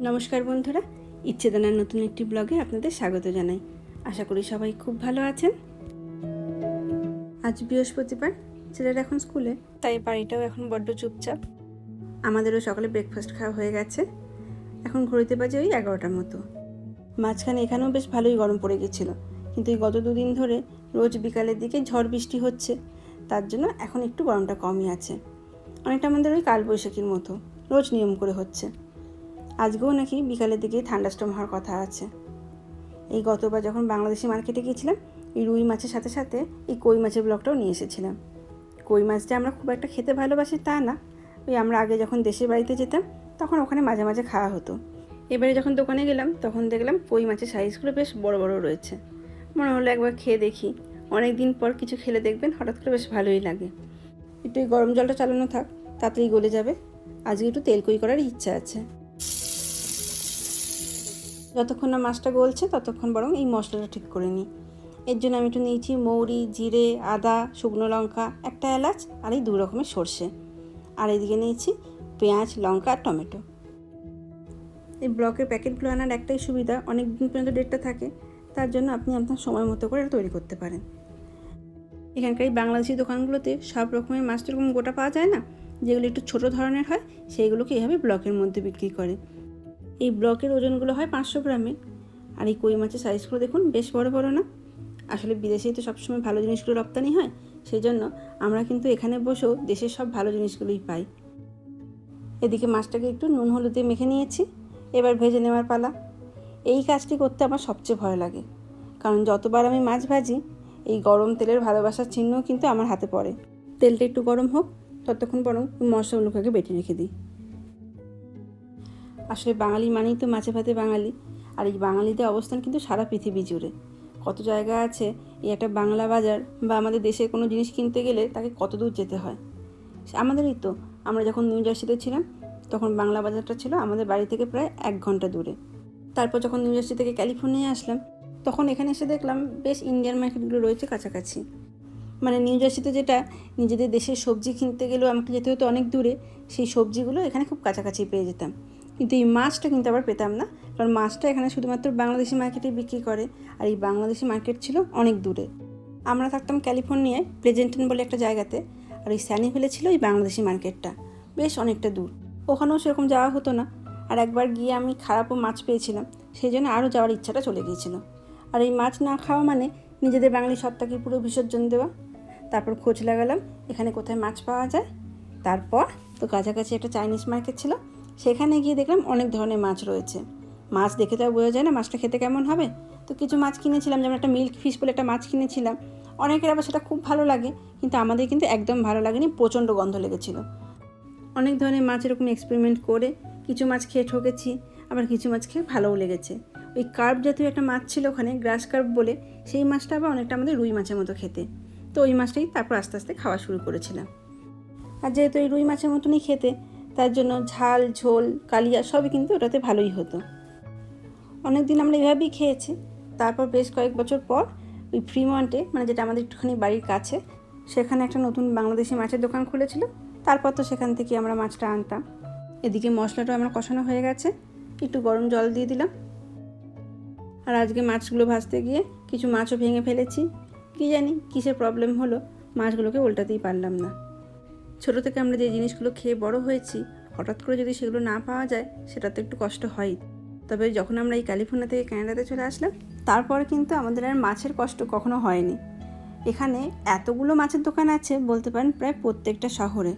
নমস্কার বন্ধুরা, ইচ্ছেদানার নতুন একটি ব্লগে আপনাদের স্বাগত জানাই। আশা করি সবাই খুব ভালো আছেন। আজ বৃহস্পতিবার, ছেলেরা এখন স্কুলে, তাই বাড়িটাও এখন বড্ড চুপচাপ। আমাদেরও সকালে ব্রেকফাস্ট খাওয়া হয়ে গেছে। এখন ঘড়িতে বাজে ওই এগারোটার মতো। মাঝখানে এখানেও বেশ ভালোই গরম পড়ে গেছিল। কিন্তু এই গত দুদিন ধরে রোজ বিকালের দিকে ঝড় বৃষ্টি হচ্ছে। তার জন্য এখন একটু গরমটা কমই আছে। অনেকটা আমাদের ওই কালবৈশাখীর মতো। রোজ নিয়ম করে হচ্ছে। আজকেও নাকি বিকালের দিকে ঠান্ডাস্টম হওয়ার কথা আছে। এই গতবার যখন বাংলাদেশি মার্কেটে গিয়েছিলাম, এই রুই মাছের সাথে সাথে এই কই মাছের ব্লকটাও নিয়ে এসেছিলাম। কই মাছ যে আমরা খুব একটা খেতে ভালোবাসি তা না। ওই আমরা আগে যখন দেশের বাড়িতে যেতাম, তখন ওখানে মাঝে মাঝে খাওয়া হতো। এবারে যখন দোকানে গেলাম, তখন দেখলাম কই মাছের সাইজগুলো বেশ বড় বড় রয়েছে। মনে হলো একবার খেয়ে দেখি। অনেক দিন পর কিছু খেলে দেখবেন, হঠাৎ করে বেশ ভালোই লাগে। একটু গরম জলটা চালানো থাক, তাড়াতাড়ি গলে যাবে। আজকে একটু তেল কই করার ইচ্ছা আছে। যতক্ষণ না মাছটা গলছে, ততক্ষণ বরং এই মশলাটা ঠিক করে নিই। এর জন্য আমি একটু নিয়েছি মৌরি, জিরে, আদা, শুকনো লঙ্কা, একটা এলাচ আর এই দু রকমের সর্ষে। আর এদিকে নিয়েছি পেঁয়াজ, লঙ্কা আর টমেটো। এই ব্লকের প্যাকেটগুলো আনার একটাই সুবিধা অনেক দিন পর্যন্ত ডেটটা থাকে, তার জন্য আপনি আপনার সময় মতো করে এটা তৈরি করতে পারেন। এখানকার এই বাংলাদেশি দোকানগুলোতে সব রকমের মাছ তো এরকম গোটা পাওয়া যায় না, যেগুলো একটু ছোট ধরনের হয়, সেইগুলোকে এইভাবে ব্লকের মধ্যে বিক্রি করে। এই ব্লকের ওজনগুলো হয় পাঁচশো গ্রামের। আর এই কই মাছের সাইজগুলো দেখুন, বেশ বড় বড় না? আসলে বিদেশেই তো সবসময় ভালো জিনিসগুলো রপ্তানি হয় সেই জন্য আমরা কিন্তু এখানে বসেও দেশের সব ভালো জিনিসগুলোই পাই। এদিকে মাছটাকে একটু নুন হলুদ মেখে নিয়েছি, এবার ভেজে নেওয়ার পালা। এই কাজটি করতে আমার সবচেয়ে ভয় লাগে, কারণ যতবার আমি মাছ ভাজি, এই গরম তেলের ভালোবাসার চিহ্ন কিন্তু আমার হাতে পড়ে। তেলটা একটু গরম হোক, ততক্ষণ বরং মশলাগুলোকে বেটে রেখে দিই। আসলে বাঙালি মানেই তো মাছে ভাতে বাঙালি। আর এই বাঙালিদের অবস্থান কিন্তু সারা পৃথিবী জুড়ে। কত জায়গা আছে, এই একটা বাংলা বাজার বা আমাদের দেশে কোনো জিনিস কিনতে গেলে তাকে কত দূর যেতে হয়? আমাদেরই তো। আমরা যখন নিউ জার্সিতে ছিলাম, তখন বাংলা বাজারটা ছিল আমাদের বাড়ি থেকে প্রায় এক ঘণ্টা দূরে। তারপর যখন নিউ জার্সি থেকে ক্যালিফোর্নিয়া আসলাম, তখন এখানে এসে দেখলাম বেশ ইন্ডিয়ান মার্কেটগুলো রয়েছে কাছাকাছি। মানে নিউ জার্সিতে যেটা নিজেদের দেশের সবজি কিনতে গেলেও আমাকে যেতে হতো অনেক দূরে, সেই সবজিগুলো এখানে খুব কাছাকাছি পেয়ে যেতাম। কিন্তু এই মাছটা কিন্তু আবার পেতাম না, কারণ মাছটা এখানে শুধুমাত্র বাংলাদেশি মার্কেটে বিক্রি করে, আর এই বাংলাদেশি মার্কেট ছিল অনেক দূরে। আমরা থাকতাম ক্যালিফোর্নিয়ায় প্রেজেন্টন বলে একটা জায়গাতে, আর ওই স্যানিভেলে ছিল এই বাংলাদেশি মার্কেটটা, বেশ অনেকটা দূর। ওখানেও সেরকম যাওয়া হতো না, আর একবার গিয়ে আমি খারাপও মাছ পেয়েছিলাম, সেই জন্য আরও যাওয়ার ইচ্ছাটা চলে গিয়েছিল। আর এই মাছ না খাওয়া মানে নিজেদের বাঙালি সত্তাকে পুরো বিসর্জন দেওয়া। তারপর খোঁজ লাগালাম, এখানে কোথায় মাছ পাওয়া যায়। তারপর তো কাছাকাছি একটা চাইনিজ মার্কেট ছিল সেখানে গিয়ে দেখলাম অনেক ধরনের মাছ রয়েছে। মাছ দেখে তো আর বোঝা যায় না মাছটা খেতে কেমন হবে। তো কিছু মাছ কিনেছিলাম, যেমন একটা মিল্ক ফিশ বলে একটা মাছ কিনেছিলাম। অনেকের আবার সেটা খুব ভালো লাগে, কিন্তু আমাদের কিন্তু একদম ভালো লাগেনি, প্রচণ্ড গন্ধ লেগেছিল। অনেক ধরনের মাছ এরকম এক্সপেরিমেন্ট করে কিছু মাছ খেয়ে ঠকেছি, আবার কিছু মাছ খেয়ে ভালোও লেগেছে। ওই কার্প জাতীয় একটা মাছ ছিল ওখানে গ্রাস কার্প বলে, সেই মাছটা আবার অনেকটা আমাদের রুই মাছের মতো খেতে। তো ওই মাছটাই তারপর আস্তে আস্তে খাওয়া শুরু করেছিলাম। আর যেহেতু এই রুই মাছের মতনই খেতে তার জন্য ঝাল, ঝোল, কালিয়া সবই কিন্তু ওটাতে ভালোই হতো। অনেক দিন আমরা এভাবেই খেয়েছি। তারপর বেশ কয়েক বছর পর ওই ফ্রিমন্টে মানে যেটা আমাদের একটুখানি বাড়ির কাছে, সেখানে একটা নতুন বাংলাদেশি মাছের দোকান খুলেছিল। তারপর তো সেখান থেকে আমরা মাছটা আনতাম। এদিকে মশলাটা আমার কষানো হয়ে গেছে। একটু গরম জল দিয়ে দিলাম। আর আজকে মাছগুলো ভাজতে গিয়ে কিছু মাছও ভেঙে ফেলেছি। কী জানি কিসের প্রবলেম হলো, মাছগুলোকে উল্টাতেই পারলাম না। ছোটো থেকে আমরা যে জিনিসগুলো খেয়ে বড় হয়েছি, হঠাৎ করে যদি সেগুলো না পাওয়া যায় সেটা তো একটু কষ্ট হয়। তবে যখন আমরা এই ক্যালিফোর্নিয়া থেকে ক্যানাডাতে চলে আসলাম, তারপরে কিন্তু আমাদের আর মাছের কষ্ট কখনো হয়নি। এখানে এতগুলো মাছের দোকান আছে, বলতে পারেন প্রায় প্রত্যেকটা শহরে।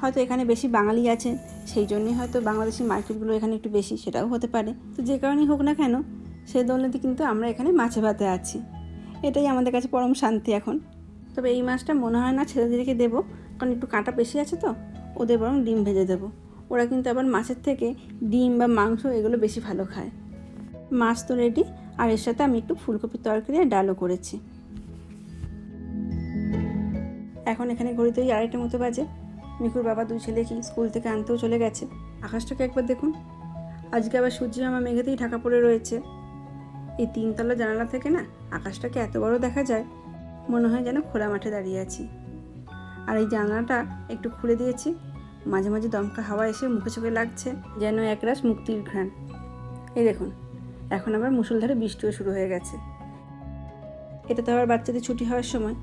হয়তো এখানে বেশি বাঙালি আছে, সেই জন্যই হয়তো বাংলাদেশি মার্কেটগুলো এখানে একটু বেশি, সেটাও হতে পারে। তো যে কারণেই হোক না কেন সেই দৌলতে কিন্তু আমরা এখানে মাছে ভাতে আছি। এটাই আমাদের কাছে পরম শান্তি এখন। তবে এই মাছটা মনে হয় না ছেলেদেরকে দেবো। কারণ একটু কাঁটা বেশি আছে তো, ওদের বরং ডিম ভেজে দেবো। ওরা কিন্তু আবার মাছের থেকে ডিম বা মাংস এগুলো বেশি ভালো খায়। মাছ তো রেডি আর এর সাথে আমি একটু ফুলকপির তরকারি আর ডালও করেছি। এখন এখানে ঘড়িতে ওই আড়াইটার মতো বাজে। মিকুর বাবা দুই ছেলে কি স্কুল থেকে আনতেও চলে গেছে। আকাশটাকে একবার দেখুন। আজকে আবার সূর্য আমার মেঘেতেই ঢাকা পড়ে রয়েছে। এই তিনতলা জানালা থেকে না আকাশটাকে এত বড় দেখা যায়, মনে হয় যেন খোলা মাঠে দাঁড়িয়ে আছি। আর এই জানলাটা একটু খুলে দিয়েছি। মাঝে মাঝে দমকা হাওয়া এসে মুখে চোখে লাগছে যেন একরাশ মুক্তির ঘ্রাণ। এই দেখুন, এখন আবার মুসলধারে বৃষ্টিও শুরু হয়ে গেছে। এটা তো আবার বাচ্চাদের ছুটি হওয়ার সময়।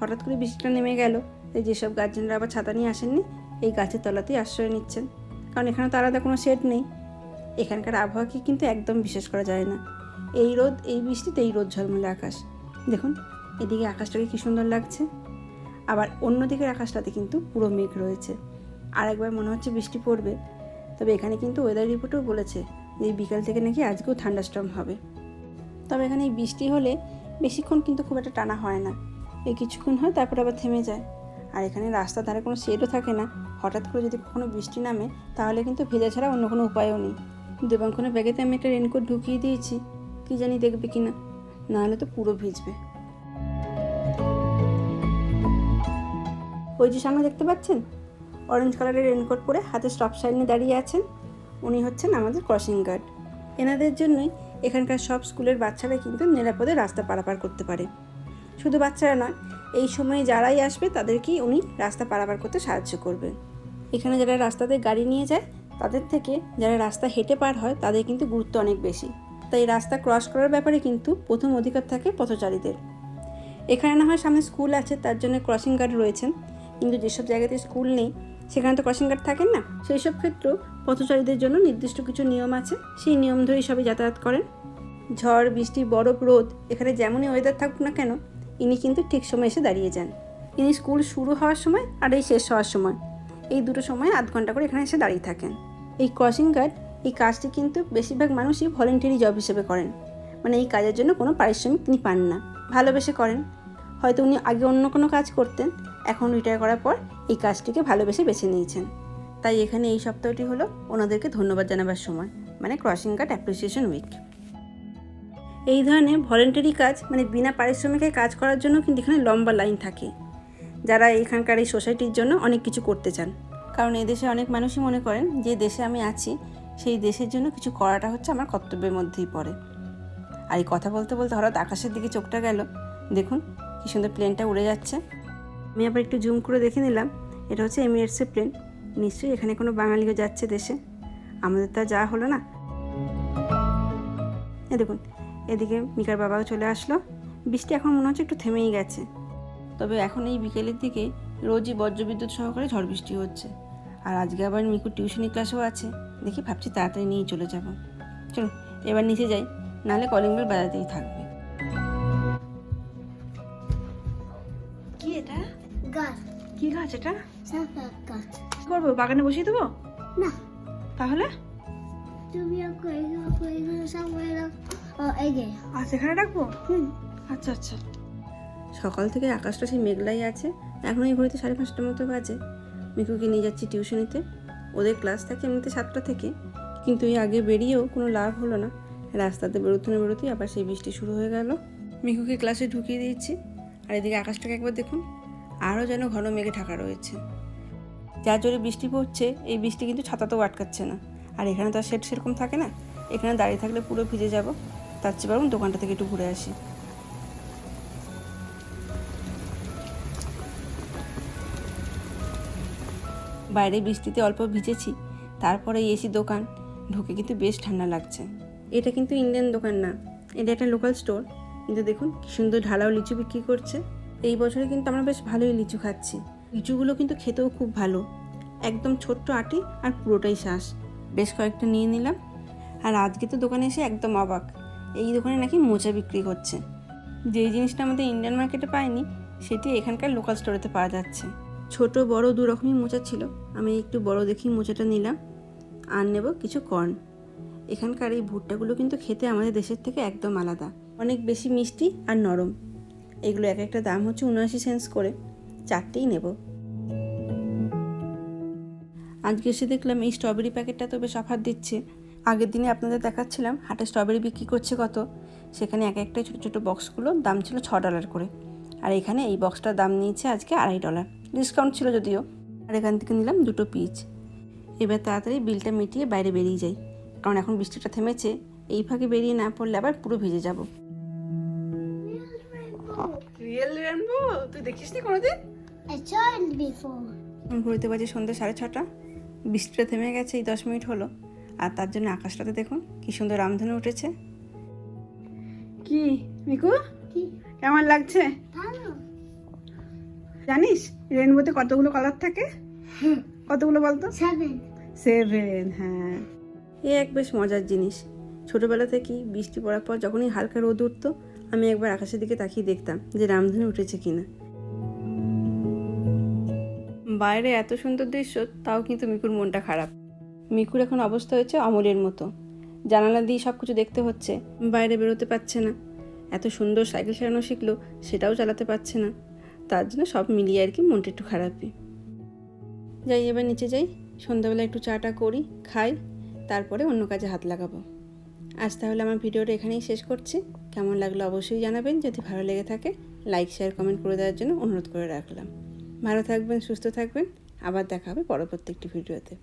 হঠাৎ করে বৃষ্টিটা নেমে গেল, এই যেসব গার্জেনরা আবার ছাতা নিয়ে আসেননি, এই গাছের তলাতেই আশ্রয় নিচ্ছেন। কারণ এখানে তো আলাদা কোনো শেড নেই। এখানকার আবহাওয়াকে কিন্তু একদম বিশ্বাস করা যায় না। এই রোদ, এই বৃষ্টিতে এই রোদ ঝলমলে আকাশ। দেখুন, এদিকে আকাশটাকে কী সুন্দর লাগছে। আবার অন্য দিকের আকাশটাতে কিন্তু পুরো মেঘ রয়েছে। আর একবার মনে হচ্ছে বৃষ্টি পড়বে, তবে এখানে কিন্তু ওয়েদার রিপোর্টও বলেছে যে বিকাল থেকে নাকি আজকেও থান্ডাস্টর্ম হবে। তবে এখানে এই বৃষ্টি হলে বেশিক্ষণ কিন্তু খুব একটা টানা হয় না। এই কিছুক্ষণ হয় তারপর আবার থেমে যায়। আর এখানে রাস্তার ধারে কোনো শেডও থাকে না। হঠাৎ করে যদি কখনো বৃষ্টি নামে, তাহলে কিন্তু ভেজা ছাড়া অন্য কোনো উপায়ও নেই। দেবাঙ্কনের ব্যাগেতে আমি একটা রেনকোট ঢুকিয়ে দিয়েছি, কি জানি দেখবে কি না নাহলে তো পুরো ভিজবে। ওই যে সামনে দেখতে পাচ্ছেন? অরেঞ্জ কালারের রেনকোট পরে হাতে স্টপ সাইনে দাঁড়িয়ে আছেন। উনি হচ্ছেন আমাদের ক্রসিং গার্ড এনাদের জন্যই এখানকার সব স্কুলের বাচ্চারা কিন্তু নিরাপদে রাস্তা পারাপার করতে পারে। শুধু বাচ্চারা নয়, এই সময়ে যারাই আসবে তাদেরকেই উনি রাস্তা পারাপার করতে সাহায্য করবেন এখানে যারা রাস্তাতে গাড়ি নিয়ে যায়, তাদের থেকে যারা রাস্তা হেঁটে পার হয়, তাদের কিন্তু গুরুত্ব অনেক বেশি। তাই রাস্তা ক্রস করার ব্যাপারে কিন্তু প্রথম অধিকার থাকে পথচারীদের। এখানে না হয় সামনে স্কুল আছে, তার জন্য ক্রসিং গার্ড রয়েছেন। কিন্তু যেসব জায়গাতে স্কুল নেই, সেখানে তো ক্রসিং গার্ড থাকেন না। সেই সব ক্ষেত্রেও পথচারীদের জন্য নির্দিষ্ট কিছু নিয়ম আছে। সেই নিয়ম ধরেই সবাই যাতায়াত করেন। ঝড়, বৃষ্টি, বরফ, রোদ, এখানে যেমনই ওয়েদার থাকুক না কেন, ইনি কিন্তু ঠিক সময় এসে দাঁড়িয়ে যান। ইনি স্কুল শুরু হওয়ার সময় আর এই শেষ হওয়ার সময়। এই দুটো সময় আধ ঘণ্টা করে এখানে এসে দাঁড়িয়ে থাকেন। এই ক্রসিং গার্ড এই কাজটি কিন্তু বেশিরভাগ মানুষই ভলেন্টারি জব হিসেবে করেন। মানে এই কাজের জন্য কোনো পারিশ্রমিক তিনি পান না। ভালোবেসে করেন। হয়তো উনি আগে অন্য কোনো কাজ করতেন, এখন রিটায়ার করার পর এই কাজটিকে ভালোবেসে বেছে নিয়েছেন। তাই এখানে এই সপ্তাহটি হলো ওনাদেরকে ধন্যবাদ জানাবার সময় মানে ক্রসিং গার্ড অ্যাপ্রিসিয়েশন উইক এই ধরনের ভলেন্টারি কাজ মানে বিনা পারিশ্রমিকে কাজ করার জন্য কিন্তু এখানে লম্বা লাইন থাকে। যারা এখানকার এই সোসাইটির জন্য অনেক কিছু করতে চান। কারণ এই দেশে অনেক মানুষই মনে করেন, যে দেশে আমি আছি, সেই দেশের জন্য কিছু করাটা হচ্ছে আমার কর্তব্যের মধ্যেই পড়ে। আর এই কথা বলতে বলতে হঠাৎ আকাশের দিকে চোখটা গেল। দেখুন কি সুন্দর প্লেনটা উড়ে যাচ্ছে। আমি আবার একটু জুম করে দেখে নিলাম, এটা হচ্ছে এমিরেটসের প্লেন নিশ্চয়ই এখানে কোনো বাঙালিও যাচ্ছে দেশে। আমাদের তা যা হলো না। এ দেখুন, এদিকে মিকার বাবাও চলে আসলো। বৃষ্টি এখন মনে হচ্ছে একটু থেমেই গেছে। তবে এখন এই বিকেলের দিকে রোজই বজ্রবিদ্যুৎ সহকারে ঝড় বৃষ্টি হচ্ছে। আর আজকে আবার মিকুর টিউশনি ক্লাসও আছে। দেখি ভাবছি তাড়াতাড়ি নিয়ে চলে যাব। চলো এবার নিচে যাই, নাহলে কলিং বেল বাজাতেই থাকবে। কি এটা? গাছ। কি গাছ এটা? গাছ। কি করব বাগানে বসিয়ে দেবো? না। তাহলে? তুমি এই যে। আচ্ছা এখানে রাখব? হুম। আচ্ছা আচ্ছা। সকাল থেকে আকাশটা সেই মেঘলাই আছে। এখন এই ঘড়িতে সাড়ে পাঁচটার মতো বাজে। মিকুকে নিয়ে যাচ্ছি টিউশনিতে। ওদের ক্লাস থাকে এমনিতে সাতটা থেকে। কিন্তু এই আগে বেরিয়েও কোনো লাভ হলো না। রাস্তাতে বেরোতে না বেরোতেই আবার সেই বৃষ্টি শুরু হয়ে গেল। মিকুকে ক্লাসে ঢুকিয়ে দিয়েছি। আর এদিকে আকাশটাকে একবার দেখুন আরও যেন ঘন মেঘে ঢাকা রয়েছে। যার জোরে বৃষ্টি পড়ছে, এই বৃষ্টি কিন্তু ছাতাতেও আটকাচ্ছে না। আর এখানে তো আর শেড সেরকম থাকে না, এখানে দাঁড়িয়ে থাকলে পুরো ভিজে যাব। তার চেয়ে বরং দোকানটা থেকে একটু ঘুরে আসি। বাইরে বৃষ্টিতে অল্প ভিজেছি, তারপরে এসি দোকান, ঢুকে কিন্তু বেশ ঠান্ডা লাগছে। এটা কিন্তু ইন্ডিয়ান দোকান না, এটা একটা লোকাল স্টোর। কিন্তু দেখুন, কি সুন্দর ঢালাও লিচু বিক্রি করছে। এই বছরে কিন্তু আমরা বেশ ভালোই লিচু খাচ্ছি। লিচুগুলো কিন্তু খেতেও খুব ভালো। একদম ছোট্ট আটি আর পুরোটাই শ্বাস বেশ কয়েকটা নিয়ে নিলাম। আর আজকে তো দোকানে এসে একদম অবাক। এই দোকানে নাকি মোচা বিক্রি হচ্ছে। যেই জিনিসটা আমাদের ইন্ডিয়ান মার্কেটে পাইনি, সেটি এখানকার লোকাল স্টোরেতে পাওয়া যাচ্ছে। ছোট, বড় দু রকমই মোচা ছিল। আমি একটু বড় দেখি মোচাটা নিলাম। আর নেব কিছু কর্ন এখানকার এই ভুট্টাগুলো কিন্তু খেতে আমাদের দেশের থেকে একদম আলাদা। অনেক বেশি মিষ্টি আর নরম। এগুলো এক একটা দাম হচ্ছে উনআশি সেন্স করে। চারটেই নেব। আজকে এসে দেখলাম এই স্ট্রবেরি প্যাকেটটা তো বেশ অফার দিচ্ছে। আগের দিনে আপনাদের দেখাচ্ছিলাম হাটে স্ট্রবেরি বিক্রি করছে কত। সেখানে এক একটা ছোটো ছোটো বক্সগুলো দাম ছিল ছ ডলার করে। আর এখানে এই বক্সটার দাম নিয়েছে আজকে আড়াই ডলার ডিসকাউন্ট ছিল যদিও। আর এখান থেকে নিলাম দুটো পিচ এবার তাড়াতাড়ি বিলটা মিটিয়ে বাইরে বেরিয়ে যাই। কারণ এখন বৃষ্টিটা থেমেছে। এই ফাঁকে বেরিয়ে না পড়লে আবার পুরো ভিজে যাব। রিয়েল রেনবো তুই দেখিস নি কোনোদিন? ঘুরতে বাজে সন্ধ্যে সাড়ে ছটা। বৃষ্টিটা থেমে গেছে এই দশ মিনিট হলো। আর তার জন্য আকাশটাতে দেখুন কি সুন্দর রামধনু উঠেছে। কি? মিকু? কেমন লাগছে? জানিস রেনবোতে কতগুলো কালার থাকে? কতগুলো বলতো? সেভেন সেভেন হ্যাঁ। এ এক বেশ মজার জিনিস। ছোটোবেলা থেকেই বৃষ্টি পড়ার পর যখনই হালকা রোদ উঠতো আমি একবার আকাশের দিকে তাকিয়ে দেখতাম যে রামধনু উঠেছে কিনা। বাইরে এত সুন্দর দৃশ্য তাও কিন্তু মিকুর মনটা খারাপ। মিকুর এখন অবস্থা হয়েছে অমলের মতো। জানালা দিয়ে সব কিছু দেখতে হচ্ছে। বাইরে বেরোতে পারছে না। এত সুন্দর সাইকেল চালানো শিখলো সেটাও চালাতে পারছে না। তার জন্য সব মিলিয়ে আর কি মনটা একটু খারাপই। যাই এবার নিচে যাই। সন্ধ্যাবেলা একটু চাটা করি খাই তারপরে অন্য কাজে হাত লাগাবো। আজ তাহলে আমার ভিডিওটা এখানেই শেষ করছি। কেমন লাগল অবশ্যই জানাবেন। যদি ভালো লেগে থাকে লাইক শেয়ার কমেন্ট করে দেওয়ার জন্য অনুরোধ করে রাখলাম। ভালো থাকবেন, সুস্থ থাকবেন। আবার দেখা হবে পরবর্তী একটি ভিডিওতে।